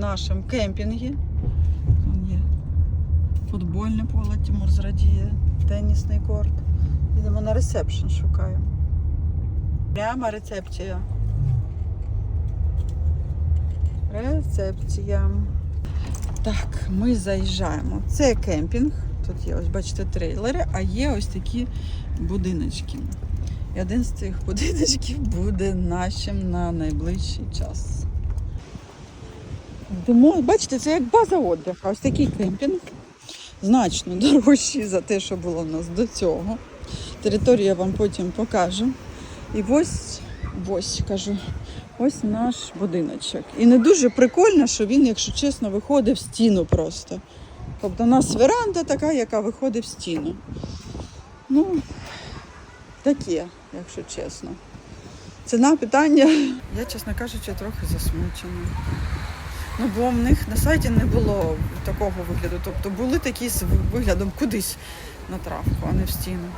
нашому кемпінгі. Там є футбольне поле, Тимур зрадіє, тенісний корт. Йдемо на ресепшн, шукаємо. Прямо рецепція. Рецепція. Так, ми заїжджаємо. Це кемпінг. Тут є, ось бачите, трейлери, а є ось такі будиночки. І один з цих будиночків буде нашим на найближчий час. Бачите, це як база отдиха. Ось такий кемпінг. Значно дорожчий за те, що було в нас до цього. Територію я вам потім покажу. І ось, ось кажу, ось наш будиночок. І не дуже прикольно, що він, якщо чесно, виходить в стіну просто. Тобто у нас веранда така, яка виходить в стіну. Ну, таке, якщо чесно. Ціна питання. Я, чесно кажучи, трохи засмучена. Ну, бо в них на сайті не було такого вигляду. Тобто були такі з виглядом кудись на травку, а не в стіну.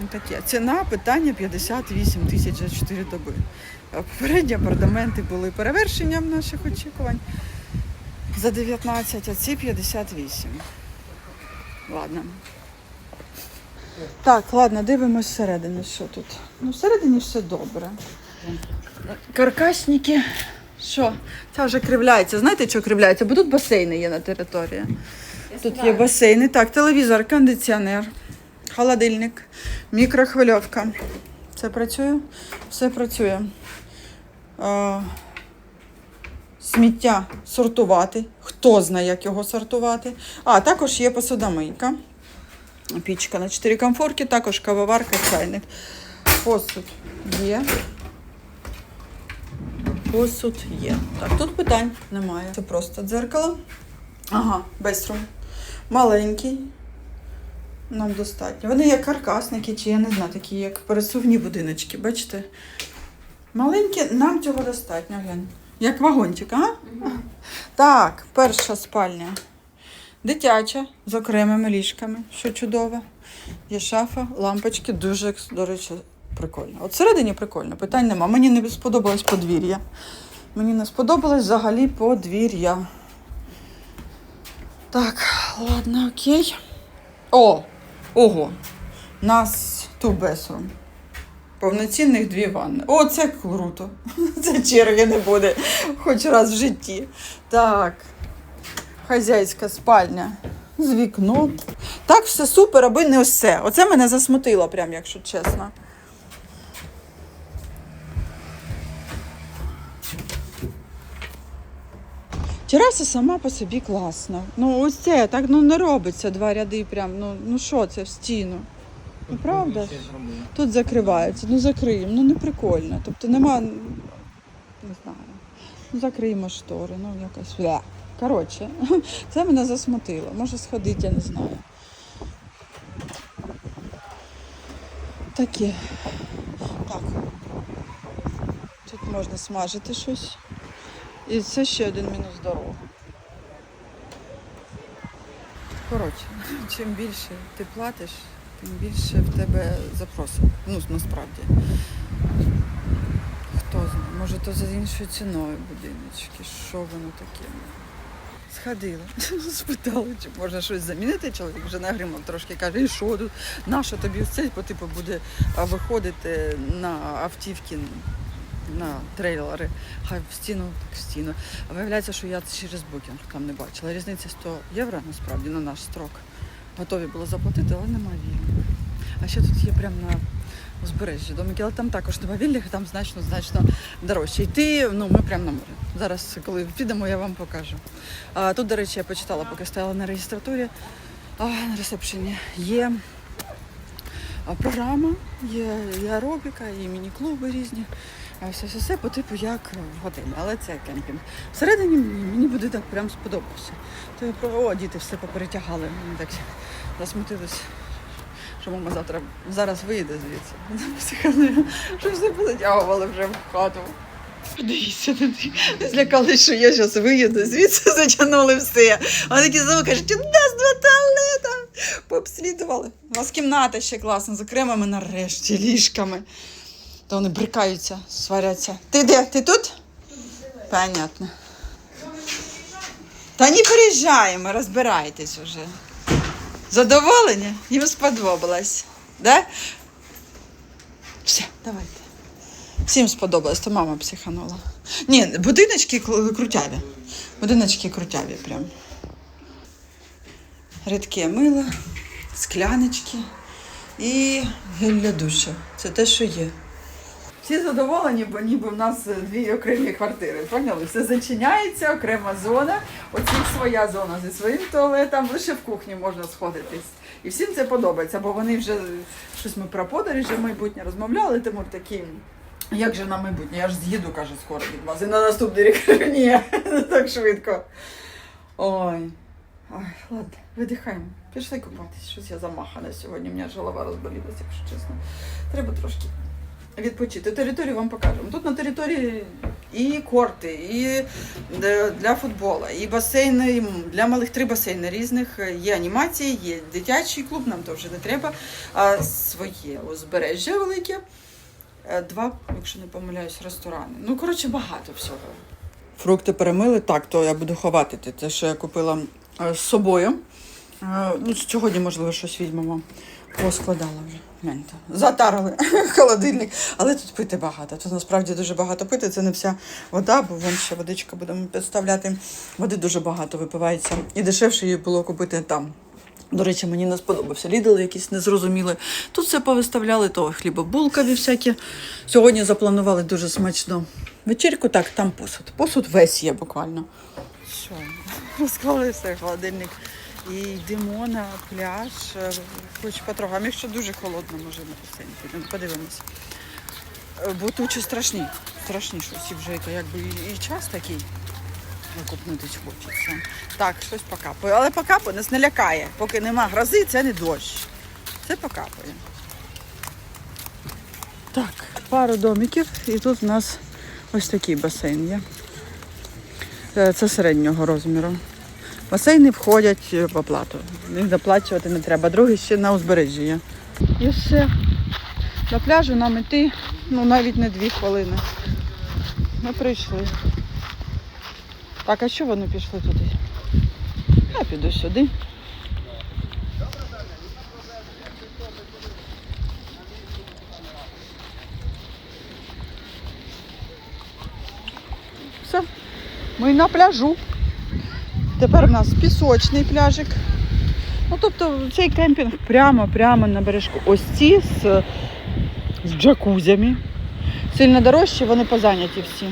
Ну, Таке. Ціна питання 58 тисяч за 4 доби. Попередні апартаменти були перевершенням наших очікувань за 19, а ці 58. Ладно. Так, ладно, дивимось всередині, що тут. Ну, всередині все добре. Каркасники. Що? Це вже кривляється. Знаєте, що кривляється? Бо тут басейни є на території. Тут є басейни. Так, телевізор, кондиціонер, холодильник, мікрохвильовка. Це працює? Все працює. А, сміття сортувати. Хто знає, як його сортувати. А, також є посудомийка. Пічка на 4 комфорки, також кавоварка, чайник. Посуд є. Посуд є. Так, тут питань немає. Це просто дзеркало. Ага, безрум. Маленький. Нам достатньо. Вони як каркасники, чи я не знаю, такі як пересувні будиночки, бачите? Маленькі, нам цього достатньо, глянь. Як вагончик, а? Так, перша спальня. Дитяча з окремими ліжками, що чудово. Є шафа, лампочки, дуже, до речі, прикольно. От всередині прикольно, питань нема. Мені не сподобалось подвір'я. Мені не сподобалось взагалі подвір'я. Так, ладно, окей. О! Ого! Нас two bedroom. Повноцінних дві ванни. О, це круто. Це черги не буде хоч раз в житті. Так. Хазяйська спальня з вікном. Так, все супер, аби не це. Оце мене засмутило, прям, якщо чесно. Тераса сама по собі класна. Ну, ось це так ну, не робиться два ряди прям. Ну, ну що це в стіну? Ну правда? ж? Тут закривається, ну закриємо, ну не прикольно. Тобто нема, не знаю, ну закриємо штори, ну якось. Бля. Коротше, це мене засмутило. Може сходити, я не знаю. Таке. Так. Тут можна смажити щось. І це ще один мінус дорога. Коротше, чим більше ти платиш, тим більше в тебе запросів. Ну, насправді. Хто знає, може то за іншою ціною будиночки. Що воно таке? Сходила, спитала, чи можна щось замінити. Чоловік вже нагримав трошки, каже, і що тут? Нащо тобі це, бо типу буде виходити на автівки, на трейлери, хай в стіну, так в стіну. А виявляється, що я через букінг там не бачила. Різниця 100 євро насправді на наш строк. Готові було заплатити, але немає вільних. А ще тут є прямо на узбережжі домики, але там також немає вільних, там значно значно дорожче. Йти, ну ми прямо на море. Зараз, коли підемо, я вам покажу. А, тут, до речі, я почитала, поки стояла на реєстратурі, а, на ресепшені. Є програма, є і аеробіка, і міні-клуби різні. Все, все, все по типу як в готелі, але це кемпінг. Всередині мені мені будинок прям сподобався. То про о, діти все поперетягали. Мені так засмутились, що мама завтра зараз виїде звідси. Що все позатягували вже в хату. Подивіться, не злякались, що я зараз виїду, звідси затягнули все. Вони такі знову кажуть, у нас два туалета. Пообслідували. У вас кімната ще класна, з окремими нарешті ліжками. То вони брикаються, сваряться. Ти де? Ти тут? Понятно. Та не переїжджаємо, розбирайтесь уже. Задоволені? Їм сподобалось. Да? Все, давайте. Всім сподобалось, то мама психанула. Ні, будиночки крутяві. Будиночки крутяві прям. Рідке мило, скляночки і гель для душу. Це те, що є. Всі задоволені, бо ніби в нас дві окремі квартири. Поняли? Все зачиняється, окрема зона. Оці своя зона зі своїм туалетом, лише в кухні можна сходитись. І всім це подобається, бо вони вже щось ми про подорожі майбутнє розмовляли, Тимур такий. Як же на майбутнє? Я ж з'їду, каже, скоро від вас. І на наступний рік ні, не так швидко. Ой. Ой, ладно, видихаємо. Пішли купатись. Щось я замахана сьогодні. У мене ж голова розболілася, якщо чесно. Треба трошки відпочити. Територію вам покажемо. Тут на території і корти, і для футболу, і басейни для малих три басейни різних. Є анімації, є дитячий клуб, нам то вже не треба. А своє узбережжя велике. Е, Два, якщо не помиляюсь, ресторани. Ну, коротше, багато всього. Фрукти перемили, так, то я буду ховати те, що я купила е, з собою. Е, Ну, сьогодні, можливо, щось візьмемо. Поскладала вже. Затарили холодильник. Але тут пити багато. Тут насправді дуже багато пити. Це не вся вода, бо вон ще водичка будемо підставляти. Води дуже багато випивається. І дешевше її було купити там. До речі, мені не сподобався. Лідл якісь незрозуміли. Тут все повиставляли, то хлібобулкові всякі. Сьогодні запланували дуже смачно вечірку. Так, там посуд. Посуд весь є буквально. Що? Розклали все, холодильник. І йдемо на пляж, е, хоч потрогаємо. Якщо дуже холодно, може на басейн підемо, подивимось. Е, Бо тучі страшні, страшні щось. Вже яка- якби і- і час такий. Викупнутись хочеться. Так, щось покапує. Але покапує нас не лякає. Поки нема грози, це не дощ. Це покапує. Так, пару домиків, і тут у нас ось такий басейн є. Е, Це середнього розміру. Басейни входять в оплату. Їх доплачувати не треба. Другий ще на узбережжі є. І все. До пляжу нам іти ну, навіть не дві хвилини. Ми прийшли. Так, а що вони пішли туди? Я піду сюди. Все. Ми на пляжу. Тепер у нас пісочний пляжик. Ну, тобто цей кемпінг прямо-прямо на бережку. Ось ці з, з джакузями. Сильно дорожчі, вони позайняті всі.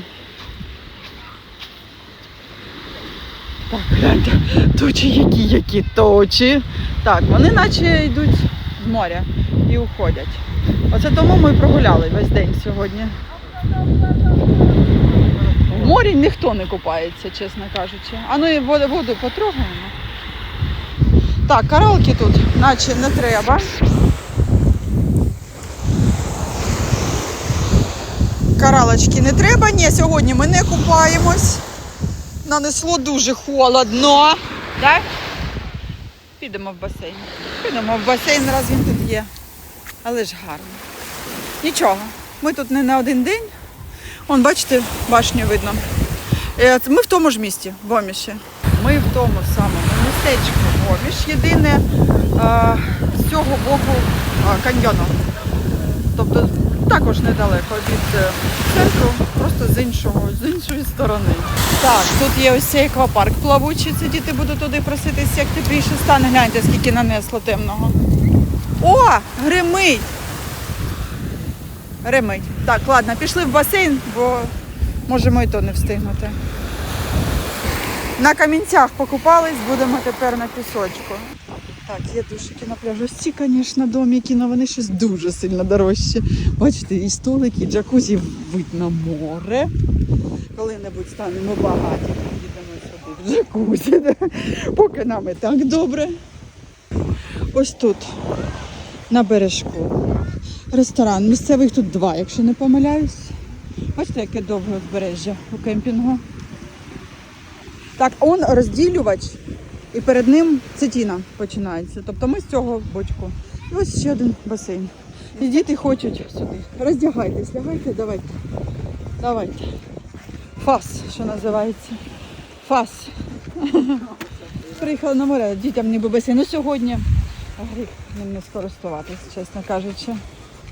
Так, гляньте, тучі які, які точі. Так, вони наче йдуть з моря і уходять. Оце тому ми прогуляли весь день сьогодні. Морі ніхто не купається, чесно кажучи. А ну і воду, воду потрогаємо. Так, каралки тут наче не треба. Каралочки не треба. Ні, сьогодні ми не купаємось. Нанесло дуже холодно. Так? Підемо в басейн. Підемо в басейн, раз він тут є. Але ж гарно. Нічого. Ми тут не на один день. Вон, бачите, башню видно. Е, Ми в тому ж місті, в Оміші. Ми в тому самому містечку Оміш. Єдине а, з цього боку а, каньйону. Тобто також недалеко від е, центру, просто з іншого, з іншої сторони. Так, тут є ось цей аквапарк плавучий. Це діти будуть туди проситись, як тепліше стане. Гляньте, скільки нанесло темного. О, гримить! Гримить. Так, ладно, пішли в басейн, бо можемо і то не встигнути. На камінцях покупались, будемо тепер на пісочку. Так, є душики на пляжу. Ці, звісно, домики, але вони щось дуже сильно дорожчі. Бачите, і столики, і джакузі, вид на море. Коли-небудь станемо багаті, їдемо сюди в джакузі. Поки нам і так добре. Ось тут, на бережку. Ресторан. Місцевих тут два, якщо не помиляюсь. Бачите, яке довге узбережжя у кемпінгу. Так, он розділювач, і перед ним цитіна починається. Тобто ми з цього бочку. І ось ще один басейн. І діти хочуть сюди. Роздягайтесь, лягайте, давайте. Давайте. Фас, що називається. Фас. Приїхала на море, дітям ніби басейн. Ну сьогодні гріх ним не скористуватись, чесно кажучи.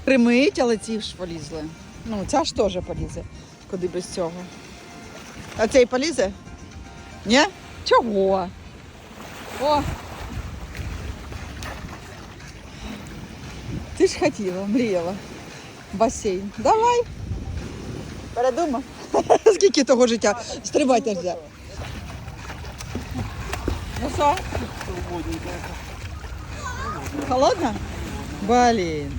Примить, але ці ж полізли. Ну, ця ж теж полізе. Куди без цього. А цей полізе? Ні? Чого? О! Ти ж хотіла, мріяла. Басейн. Давай. Передумав. Скільки того життя? Стрибайте вже. Ну що? Холодно? Блін.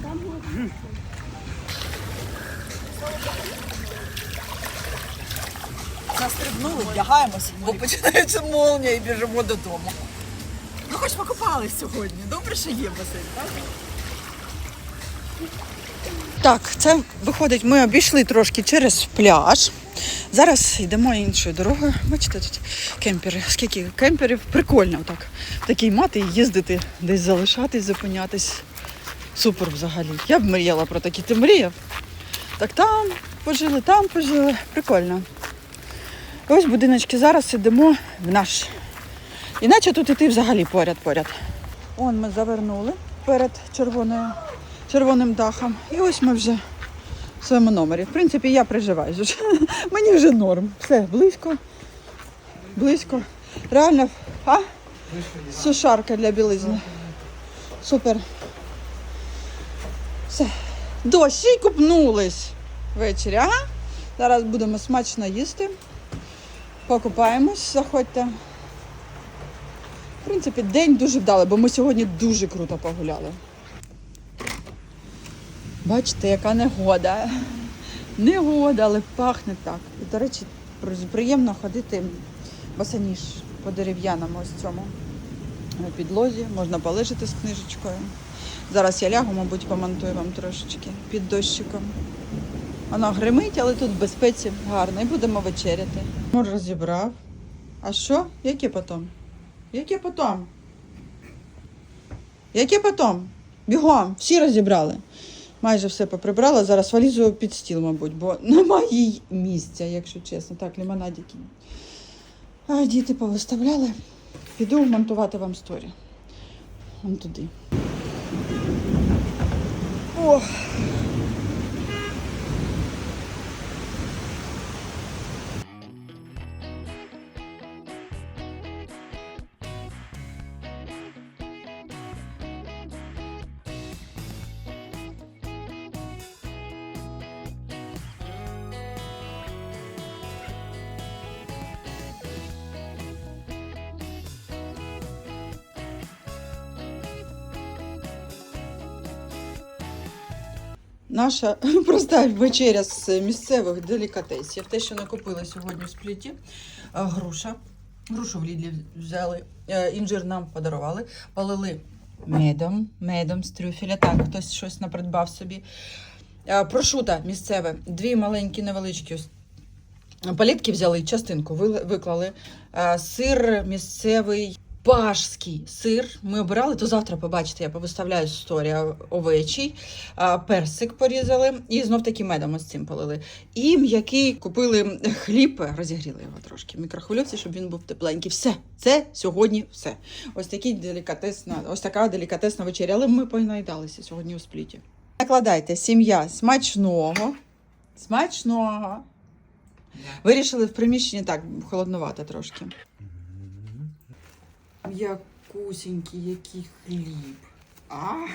Застрибнули, вдягаємося, бо починається молнія і біжимо додому. Ну хоч покупались сьогодні. Добре, що є басейн, так? Так, це виходить, ми обійшли трошки через пляж. Зараз йдемо іншою дорогою. Бачите, тут кемпери. Скільки кемперів? Прикольно так. Такий мати і їздити, десь залишатись, зупинятись. Супер взагалі. Я б мріяла про такі. Ти мріяв? Так там пожили, там пожили. Прикольно. Ось будиночки зараз йдемо в наш. Іначе тут іти взагалі поряд-поряд. Он ми завернули перед червоною, червоним дахом. І ось ми вже в своєму номері. В принципі, я приживаюсь. Мені вже норм. Все, близько. Близько. Реально, а? Сушарка для білизни. Супер. Все. Дощ, й купнулись ввечері, ага. Зараз будемо смачно їсти. Покупаємось, заходьте. В принципі, день дуже вдалий, бо ми сьогодні дуже круто погуляли. Бачите, яка негода. Негода, але пахне так. І, до речі, приємно ходити босаніж по дерев'яному ось цьому е, підлозі. Можна полежати з книжечкою. Зараз я лягу, мабуть, помонтую вам трошечки під дощиком. Воно гримить, але тут в безпеці гарно. І будемо вечеряти. Мор розібрав. А що? Яке потім? Яке потім? Яке потім? Бігом, всі розібрали. Майже все поприбрала. Зараз валізу під стіл, мабуть, бо немає їй місця, якщо чесно. Так, лимонадики. А діти повиставляли. Піду монтувати вам сторі. Вон туди. 哇 Наша проста вечеря з місцевих делікатесів. Те, що не купили сьогодні в спліті. Е, Груша. Грушу в Лідлі взяли. Е, Інжир нам подарували. Полили медом, медом з трюфеля. Так, хтось щось напридбав собі. Е, Прошута місцеве. Дві маленькі невеличкі Палітки взяли, частинку виклали. Сир місцевий пашський сир. Ми обирали, то завтра побачите, я повиставляю сторія овечий. Е, Персик порізали і знов таки медом ось цим полили. І м'який купили хліб, розігріли його трошки в мікрохвильовці, щоб він був тепленький. Все, це сьогодні все. Ось такий делікатесна, ось така делікатесна вечеря. Але ми понаїдалися сьогодні у спліті. Накладайте сім'я смачного. Смачного. Вирішили в приміщенні так, холоднувато трошки. М'якусенький який хліб. А,